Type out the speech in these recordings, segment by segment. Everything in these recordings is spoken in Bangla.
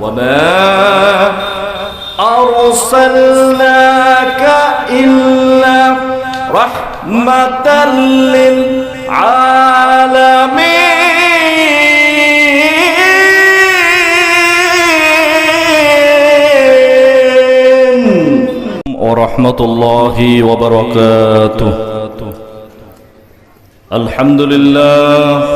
وما أرسلناك إلا رحمة للعالمين ورحمة الله وبركاته. الحمد لله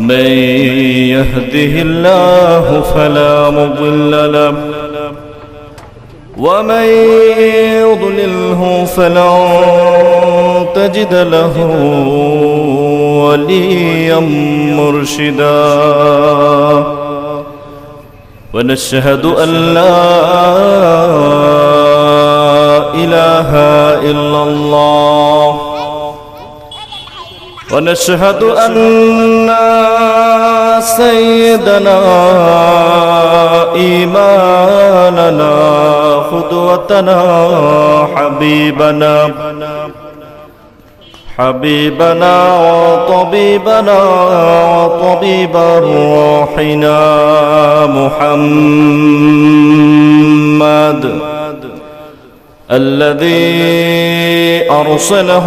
من يهده الله فلا مضل له ومن يضلله فلا تجد له وليا مرشدا. ونشهد أن لا إله إلا الله. ونشهد أن سيدنا إيماننا قدوتنا حبيبنا حبيبنا وطبيبنا وطبيب روحنا محمد الذي أرسله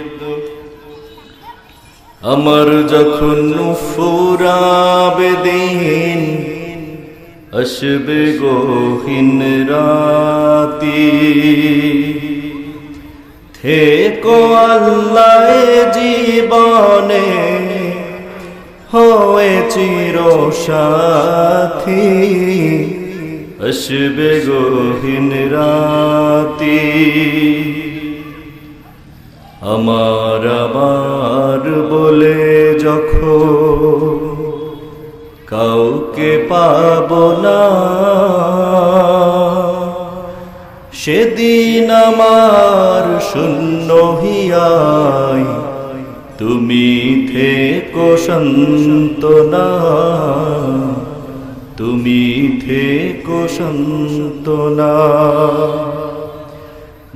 আমার যখন ফুরাবে দিন, আসবে গহীন রাতি। থেকো আল্লাহ জীবনে, হয়ে চির সাথী। আসবে গহীন রাতি। আমার আবার বলে যখন কাউকে পাব না, সেদিন আমার শূন্য হিয়াই তুমি থেকো সন্তনা তুমি থে থেকো সন্তনা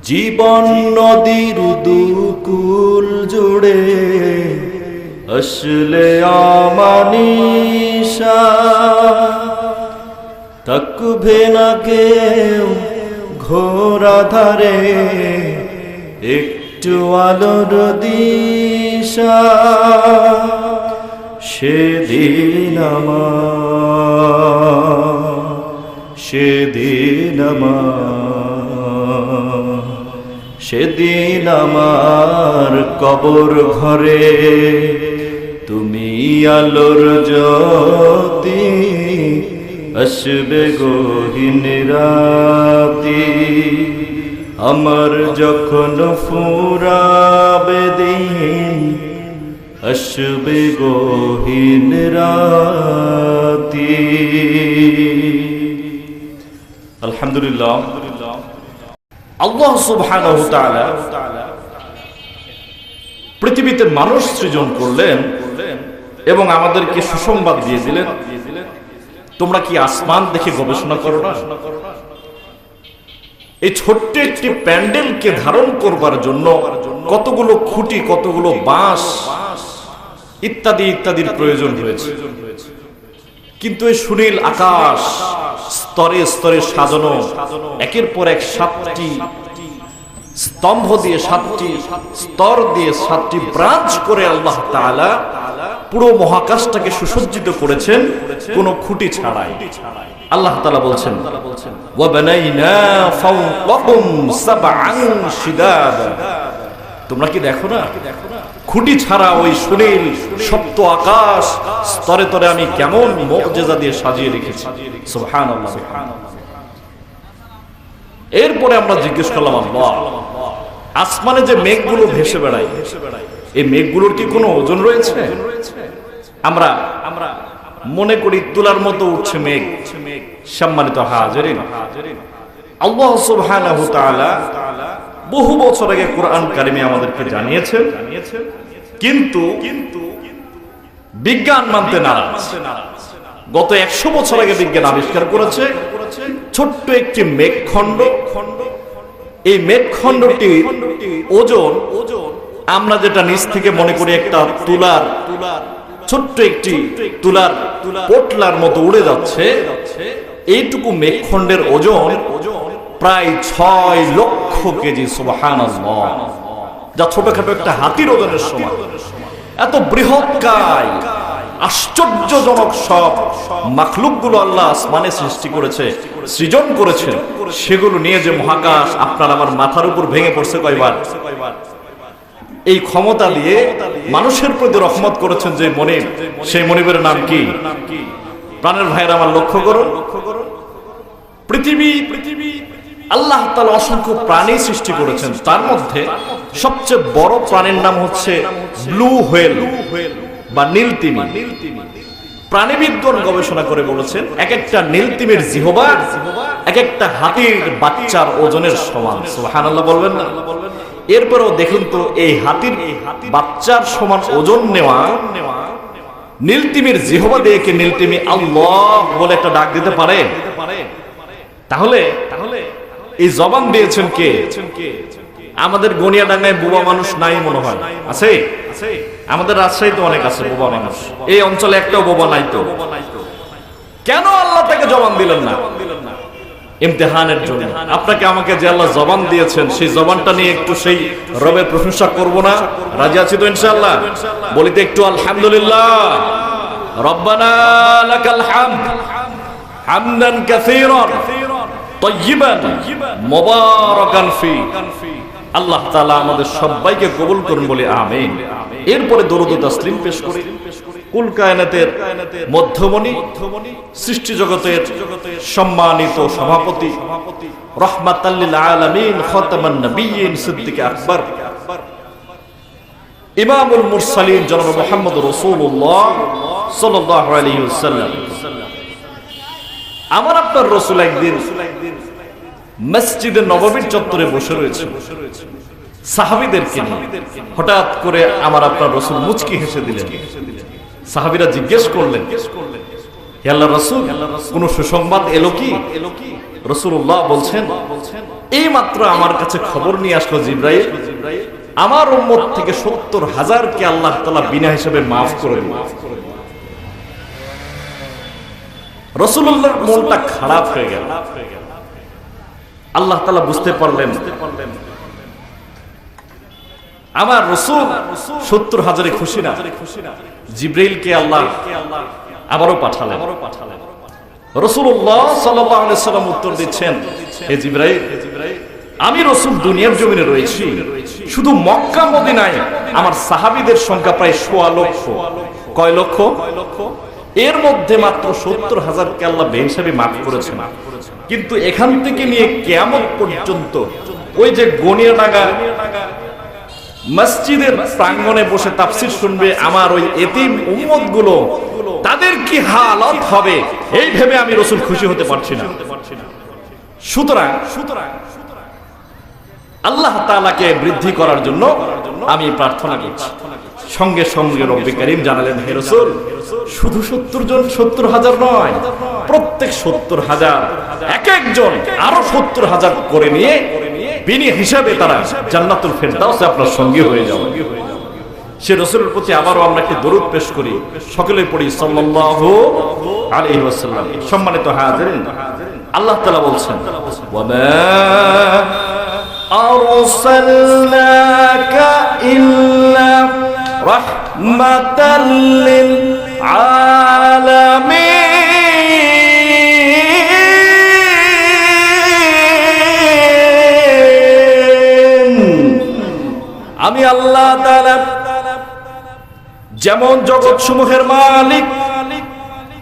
জীবন নদীর দুকুল জুড়ে আসলে আমানিশা থাকবে না কেউ ঘোরা ধারে, একটু আলোর দিশা। সেদিন আমার সেদিন আমার। সেদিন আমার কবর ঘরে তুমি আলোর জ্যোতি, আসবে গহীন রাতি। আমার যখন ফুরাবে দিন, আসবে গহীন রাতি। আলহামদুলিল্লাহ। আল্লাহ সুবহানাহু পৃথিবীতে মানুষ সৃজন করলেন এবং আমাদেরকে সুসংবাদ দিয়ে দিলেন। তোমরা কি আসমান দেখে গবেষণা করো না? এই ছোট্ট একটি প্যান্ডেলকে ধারণ করবার জন্য কতগুলো খুঁটি, কতগুলো বাঁশ ইত্যাদি ইত্যাদির প্রয়োজন হয়েছে। কিন্তু এই সুনীল আকাশ স্তরে স্তরে সাজানো, একের পর এক সাতটি স্তম্ভ দিয়ে সাতটি স্তর দিয়ে সাতটি ব্রাঞ্চ করে আল্লাহ তাআলা পুরো মহাকাশটাকে সুসজ্জিত করেছেন, কোনো খুঁটি ছাড়াই। আল্লাহ তাআলা বলছেন তোমরা কি দেখো না? খুঁটি ছাড়া ওই সুনীল সপ্ত আকাশ, স্তরে তরে আমি কেমন মর্যাদা দিয়ে সাজিয়ে রেখেছি। এরপরে আমরা জিজ্ঞেস করলাম, আল্লাহ, আসমানে যে মেঘগুলো ভেসে বেড়ায়, এই মেঘগুলোর কি কোনো ওজন রয়েছে? আমরা আমরা মনে করি তুলার মতো উঠছে মেঘ, সম্মানিত হাজিরিন। আল্লাহ সুবহানাহু তাআলা বহু বছর আগে কোরআন কারিমে আমাদেরকে জানিয়েছেন, কিন্তু কিন্তু বিজ্ঞান মানতে নারাজ। গত একশো বছর আগে বিজ্ঞান আবিষ্কার করেছে, ছোট্ট একটি মেঘখণ্ড। এই মেঘখণ্ডটি ওজন ওজন আমরা যেটা নিচ থেকে মনে করি একটা তুলার তুলার, ছোট্ট একটি তুলার, পোটলার মতো উড়ে যাচ্ছে। এইটুকু মেঘখণ্ডের ওজন প্রায় ছয় লক্ষ কেজি সুবাহান যা ছোটখাটো একটা হাতির ওজনের সমান। এত বৃহৎ কায় আশ্চর্যজনক সব মাখলুকগুলো আল্লাহ আসমানে সৃষ্টি করেছে, সৃজন করেছে। সেগুলো নিয়ে যে মহাকাশ আপনার আমার মাথার উপর ভেঙে পড়ছে কয়বার। এই ক্ষমতা দিয়ে মানুষের প্রতি রহমত করেছেন যে মনিব। সেই মনিবের নাম কি? প্রাণের ভাইয়ের আমার লক্ষ্য করুন। লক্ষ্য করুন পৃথিবী পৃথিবী আল্লাহ তালা অসংখ্য প্রাণী সৃষ্টি করেছেন। তার মধ্যে সবচেয়ে বড় প্রাণীর নাম হচ্ছে ব্লু হোয়েল বা নীলতিমি। প্রাণীবিজ্ঞান গবেষণা করে বলেছেন এক একটা নীলতিমির জিহবা এক একটা হাতির বাচ্চার ওজনের সমান। সুবহানাল্লাহ বলবেন না? এরপরেও দেখুন তো, এই হাতির বাচ্চার সমান ওজন নেওয়া নীলতিমির জিহবা দিয়ে নীলতিমি আল্লাহ বলে একটা ডাক দিতে পারে? তাহলে এই জবান দিয়েছেন কে? আমাদের গনিয়া ডাঙ্গায় বুবা মানুষ নাই মনে হয়। আছে? আমাদের রাজশাহীতে অনেক আছে বোবা মানুষ। এই অঞ্চলে একটাও বোবা নাই তো। কেন আল্লাহ তাকে জবান দিলেন না? ইমতেহানের জন্য। আপনাকে আমাকে যে আল্লাহ জবান দিয়েছেন, সেই জবানটা নিয়ে একটু সেই রবের প্রশংসা করব না? রাজি আছি তো ইনশাআল্লাহ? বলিতে একটু আলহামদুলিল্লাহ। রব্বানা লাকাল হামদ। হামদান কাসীরান। আল্লাহ আমাদের সবাইকে কবুল করুন বলে আমিন। এরপরে দরুদ পেশ করি। কুল মধ্যমণি, সৃষ্টি জগতের সম্মানিত সভাপতি রহমাতাল্লিল আলামিন সিদ্দিক আকবর। ইমামুল মুরসালিন জনাব মুহাম্মদ রাসূলুল্লাহ সাল্লাল্লাহু আলাইহি আমার আপনার রাসূল একদিন মসজিদে চত্বরে বসে রয়েছে। সাহাবিদেরকে হঠাৎ করে আমার আপনার রসুল মুচকি হেসে দিলেন। সাহাবিরা জিজ্ঞেস করলেন রসুল, কোন সুসংবাদ এলো কি? রসুল্লাহ বলছেন, এই মাত্র আমার কাছে খবর নিয়ে আসলো জিব্রাইল। আমার উম্মত থেকে সত্তর হাজার হাজারকে আল্লাহ তালা বিনা হিসেবে মাফ করে দিল রসুল্লাহর মনটা খারাপ হয়ে গেল। আল্লাহ তালা বুঝতে পারলেন আমার রসুল সত্তর হাজারে খুশি না। জিব্রাইলকে আল্লাহ আবারও পাঠালেন। রসুল্লাহ সাল্লাম উত্তর দিচ্ছেন, হে জিব্রাইল, আমি রসুল দুনিয়ার জমিনে রয়েছি। শুধু মক্কা মদিনায় আমার সাহাবিদের সংখ্যা প্রায় সোয়া লক্ষ। কয় লক্ষ? এর মধ্যে মাত্র সত্তর হাজারকে আল্লাহ বে হিসাবে মাফ করেছেন। কিন্তু এখান থেকে নিয়ে কেমন পর্যন্ত ওই যে গনিয়া ডাগা মসজিদের প্রাঙ্গণে বসে তাফসির শুনবে আমার ওই এতিম উম্মতগুলো তাদের কি হালত হবে এই ভেবে আমি রসুল খুশি হতে পারছি না। সুতরাং সুতরাং, আল্লাহ তাআলাকে বৃদ্ধি করার জন্য আমি প্রার্থনা করছি। সঙ্গে সঙ্গে রব্বি করিম জানালেন হে রসুল শুধু সত্তর জন সত্তর হাজার নয় প্রত্যেক সত্তর হাজার এক একজন আরও সত্তর হাজার করে নিয়ে বিনি হিসাবে তারা জান্নাতুল ফেরদাউসে আপনার সঙ্গী হয়ে যাবে। সে রসুলের প্রতি আবারও আমরা একটি দরুদ পেশ করি। সকলে পড়ি সাল্লাল্লাহু আলাইহি ওয়াসাল্লাম। সম্মানিত হাজিরিন আল্লাহ তাআলা বলছেন ওয়ামা আরসালনাকা রাহমাতাল লিল আমি আল্লাহ যেমন জগৎ সমূহের মালিক,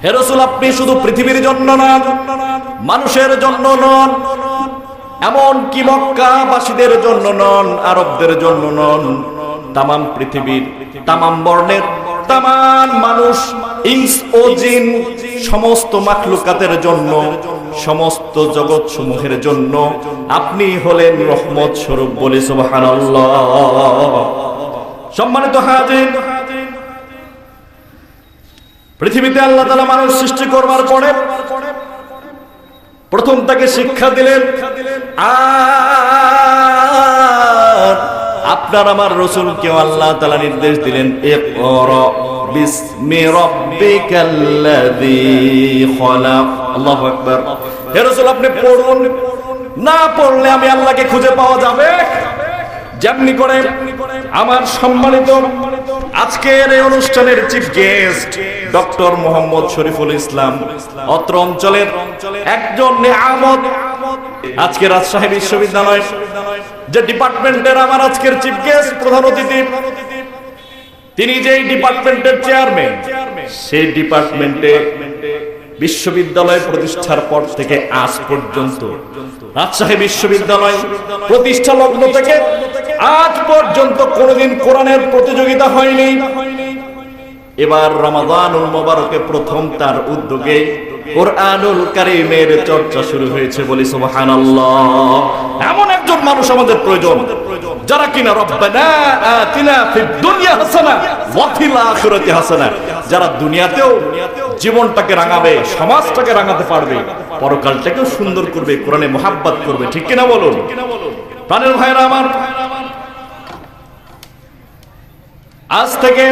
হে রাসূল, আপনি শুধু পৃথিবীর জন্য না মানুষের জন্য নন এমন কি মক্কাবাসীদের জন্য নন, আরবদের জন্য নন। তামাম পৃথিবীর তামাম বর্ণের তামাম মানুষ ইংস ও জিন, সমস্ত মাখলুকাতের জন্য, সমস্ত জগৎ সমূহের জন্য আপনি হলেন রহমত স্বরূপ বলে সুবহানাল্লাহ। সম্মানিত হাজির, পৃথিবীতে আল্লাহ তালা মানুষ সৃষ্টি করবার পরে প্রথম তাকে শিক্ষা দিলেন, আর আপনার আমার রসুলকেও আল্লাহ তালা নির্দেশ দিলেন রাসূল, আপনি পড়ুন। না পড়লে আমি আল্লাহকে খুঁজে পাওয়া যাবে? যেমনি করে আমার সম্মানিত আজকের এই অনুষ্ঠানের chief guest doctor Mohammad Shariful Islam, অত্র অঞ্চলের একজন আজকে রাজশাহী বিশ্ববিদ্যালয় যে ডিপার্টমেন্টের আমার আজকের চিফ গেস্ট, প্রধান অতিথি, তিনি যেই ডিপার্টমেন্টের চেয়ারম্যান, সেই ডিপার্টমেন্টে বিশ্ববিদ্যালয় প্রতিষ্ঠার পর থেকে আজ পর্যন্ত রাজশাহী বিশ্ববিদ্যালয় প্রতিষ্ঠা লগ্ন থেকে আজ পর্যন্ত কোনোদিন কোরআনের প্রতিযোগিতা হয়নি। এবার রমাদানুল মোবারকে প্রথম তার উদ্যোগে কোরআনুল কারিমের চর্চা শুরু হয়েছে বলি সুবহানাল্লাহ। এমন একজন মানুষ আমাদের প্রয়োজন, যারা কিনা রব্বানা আতিনা ফিদ দুনিয়া হাসানা ওয়া ফিল আখিরাতি হাসানা, যারা দুনিয়াতেও জীবনটাকে রাঙাবে, সমাজটাকে রাঙাতে পারবে, পরকালটাকেও সুন্দর করবে, কোরআনে মোহাব্বত করবে, ঠিক কিনা বলুন? প্রাণের ভাইরা আমার, আজ থেকে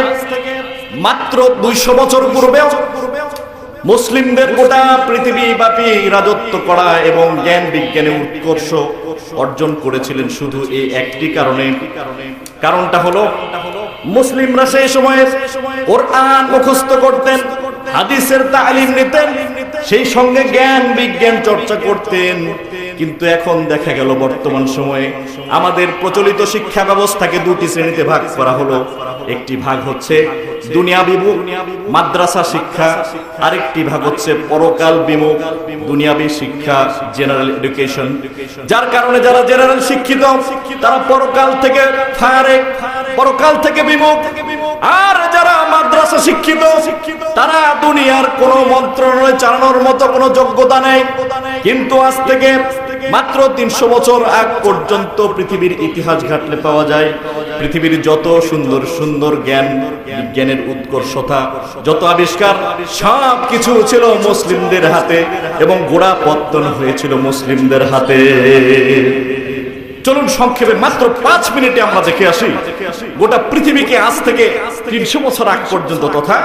মাত্র দুইশো বছর পূর্বেও মুসলিমদের গোটা পৃথিবী ব্যাপী রাজত্ব করা এবং জ্ঞান বিজ্ঞানে উৎকর্ষ অর্জন করেছিলেন শুধু এই একটি কারণে। কারণটা হলো, মুসলিমরা সেই সময়ে কোরআন মুখস্থ করতেন, হাদিসের তালিম নিতেন, সেই সঙ্গে জ্ঞান বিজ্ঞান চর্চা করতেন। কিন্তু এখন দেখা গেল বর্তমান সময়ে আমাদের প্রচলিত শিক্ষা ব্যবস্থাকে দুটি শ্রেণীতে ভাগ করা হলো। একটি ভাগ হচ্ছে দুনিয়া বিমুখ মাদ্রাসা শিক্ষা। আরেকটি ভাগ হচ্ছে পরকাল বিমুখ, দুনিয়াবি শিক্ষা, জেনারেল এডুকেশন। যার কারণে যারা জেনারেল শিক্ষিত, তারা পরকাল থেকে ফায়ারে, পরকাল থেকে বিমুখ। আর যারা মাদ্রাসা শিক্ষিত, তারা দুনিয়ার কোন মন্ত্রণালয় চালানোর মতো কোনো যোগ্যতা নেই। কিন্তু আজ থেকে মাত্র তিনশো বছর আগ পর্যন্ত পৃথিবীর ইতিহাস ঘাটলে পাওয়া যায়। পৃথিবীর যত সুন্দর সুন্দর জ্ঞান, বিজ্ঞানের উৎকর্ষতা, যত আবিষ্কার, সব কিছু ছিল মুসলিমদের হাতে এবং গোড়া পত্তন হয়েছিল মুসলিমদের হাতে। চলুন সংক্ষেপে মাত্র পাঁচ মিনিটে আমরা দেখে আসি। গোটা পৃথিবীকে আজ থেকে তিনশো বছর আগ পর্যন্ত তথা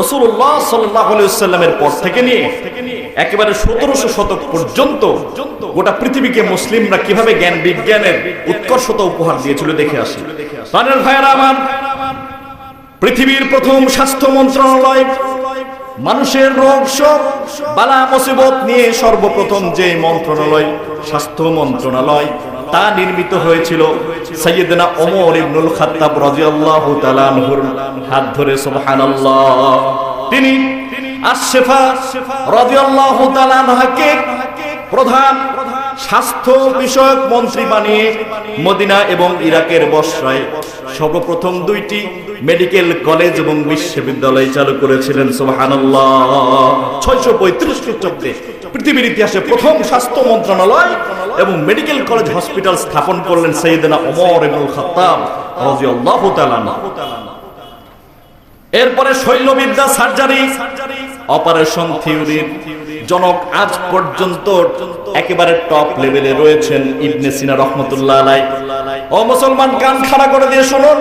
রসুল্লাহ সাল্লামের পর থেকে নিয়ে একেবারে সতেরোশো শতক পর্যন্ত গোটা পৃথিবীকে মুসলিমরা কীভাবে জ্ঞান বিজ্ঞানের উৎকর্ষতা উপহার দিয়েছিল দেখে আসি। পৃথিবীর প্রথম স্বাস্থ্য মন্ত্রণালয়, মানুষের রোগ শোক বালা মুসিবত নিয়ে সর্বপ্রথম যে মন্ত্রণালয়, স্বাস্থ্য মন্ত্রণালয় তা নির্মিত হয়েছিল হাত ধরে তিনি প্রধান স্বাস্থ্য বিষয়ক মন্ত্রী বানিয়ে মদিনা এবং ইরাকের বসরায় সর্বপ্রথম দুইটি মেডিকেল কলেজ এবং বিশ্ববিদ্যালয় চালু করেছিলেন, সুবহানাল্লাহ। ছয়শো পঁয়ত্রিশ খ্রিস্টাব্দে পৃথিবীর ইতিহাসে প্রথম স্বাস্থ্য মন্ত্রণালয় এবং মেডিকেল কলেজ হসপিটাল স্থাপন করলেন সৈয়দনা ওমর ইবনুল খাত্তাব রাদিয়াল্লাহু তাআলা এরপরে শৈলবিদ্যা সার্জারি, অপারেশন থিওরির জনক আজ পর্যন্ত একেবারে টপ লেভেলে রয়েছেন ইবনে সিনা রহমতুল্লাহ আলাই। ও মুসলমান কান খাড়া করে দিয়ে শুনুন।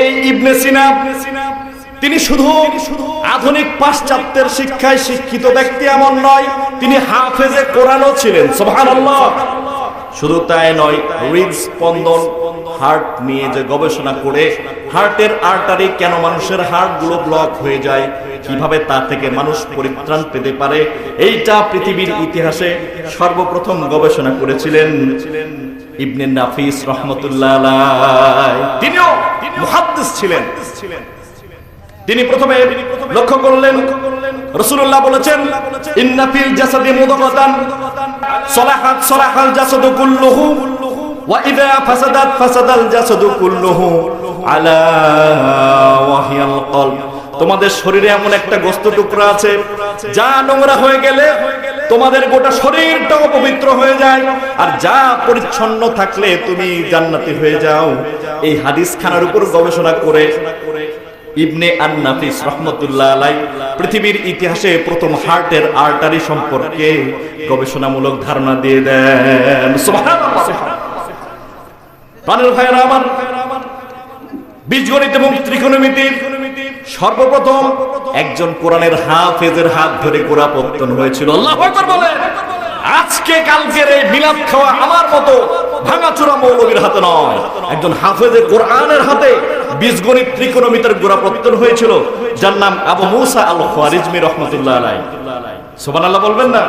এই ইবনে সিনা তিনি শুধু আধুনিক পাশ্চাত্যের শিক্ষায় শিক্ষিত ব্যক্তি এমন নয়, তিনি হাফেজে কোরআনও ছিলেন, সুবহানাল্লাহ শুধু তাই নয় হৃদ স্পন্দন, হার্ট নিয়ে যে গবেষণা করে হার্টের আর্টারি কেন মানুষের হার্টগুলো ব্লক হয়ে যায়, কীভাবে তা থেকে মানুষ পরিত্রাণ পেতে পারে, এইটা পৃথিবীর ইতিহাসে সর্বপ্রথম গবেষণা করেছিলেন ইবনে নাফিস রহমতুল্লাহ। তিনিও মুহাদ্দিস ছিলেন তিনি প্রথমে লক্ষ্য করলেন রসুল্লাহ বলেছেন ইন্নাফিল জাসাদি সলাহাত সলাহাল জাসাদু কুল্লুহু ফাসাদাত ফাসাদাল জাসাদু কুল্লুহু আলা ওয়াহিয়াল কলব। তোমাদের শরীরে এমন একটা গোস্ত টুকরা আছে, যা নোংরা হয়ে গেলে তোমাদের গোটা শরীরটা অপবিত্র হয়ে যায়, আর যা পরিচ্ছন্ন থাকলে তুমি জান্নাতি হয়ে যাও। এই হাদিস খানার উপর গবেষণা করে ইবনে আন্নাফিস রহমতুল্লাহ আলাই পৃথিবীর ইতিহাসে প্রথম হার্টের আর্টারি সম্পর্কে গবেষণামূলক ধারণা দিয়ে দেন। আমার সর্বপ্রথম একজন হাফেজের হাত ধরে বলেন, আজকে মতো ভাঙাচোরা মৌলবীর হাতে নয়। একজন হাফেজে কোরআনের হাতে বীজগণিত ত্রিকোণমিতার গোড়া প্রত্যন হয়েছিল, যার নাম আবু মুসা আল খোয়ারিজমি রহমতুল্লাহ আলাই আল্লাহ বলবেন না?